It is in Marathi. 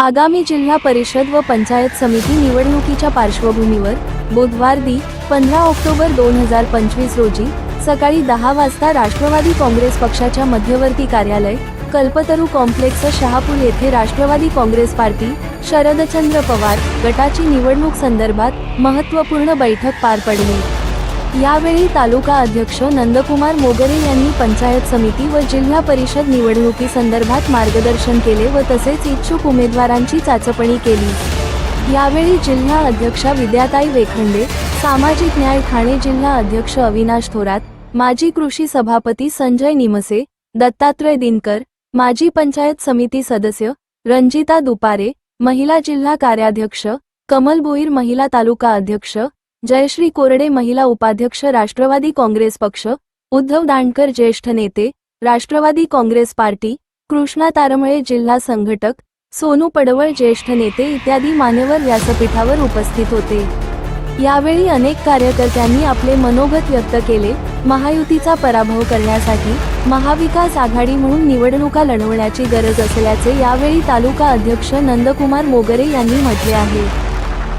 आगामी जिल्हा परिषद व पंचायत समिती निवडणुकीच्या पार्श्वभूमीवर बुधवार दि पंधरा ऑक्टोबर दोन हजार पंचवीस रोजी सकाळी दहा वाजता राष्ट्रवादी काँग्रेस पक्षाच्या मध्यवर्ती कार्यालय कल्पतरू कॉम्प्लेक्स शहापूर येथे राष्ट्रवादी काँग्रेस पार्टी शरदचंद्र पवार गटाची निवडणूक संदर्भात महत्त्वपूर्ण बैठक पार पडली. यावेळी तालुका अध्यक्ष नंदकुमार मोगरे यांनी पंचायत समिती व जिल्हा परिषद निवडणुकी संदर्भात मार्गदर्शन केले व तसेच इच्छुक उमेदवारांची चाचपणी केली. यावेळी जिल्हा अध्यक्षा विद्याताई वेखंडे सामाजिक न्याय ठाणे जिल्हा अध्यक्ष अविनाश थोरात माजी कृषी सभापती संजय निमसे दत्तात्रय दिनकर माजी पंचायत समिती सदस्य रंजिता दुपारे महिला जिल्हा कार्याध्यक्ष कमल भोईर महिला तालुका अध्यक्ष जयश्री कोरडे महिला उपाध्यक्ष राष्ट्रवादी काँग्रेस पक्ष उद्धव दांडकर ज्येष्ठ नेते राष्ट्रवादी काँग्रेस पार्टी कृष्णा तारमळे जिल्हा संघटक सोनू पडवळ ज्येष्ठ नेते इत्यादी मान्यवर व्यासपीठावर उपस्थित होते. यावेळी अनेक कार्यकर्त्यांनी आपले मनोगत व्यक्त केले. महायुतीचा पराभव करण्यासाठी महाविकास आघाडी म्हणून निवडणुका लढवण्याची गरज असल्याचे यावेळी तालुका अध्यक्ष नंदकुमार मोगरे यांनी म्हटले आहे.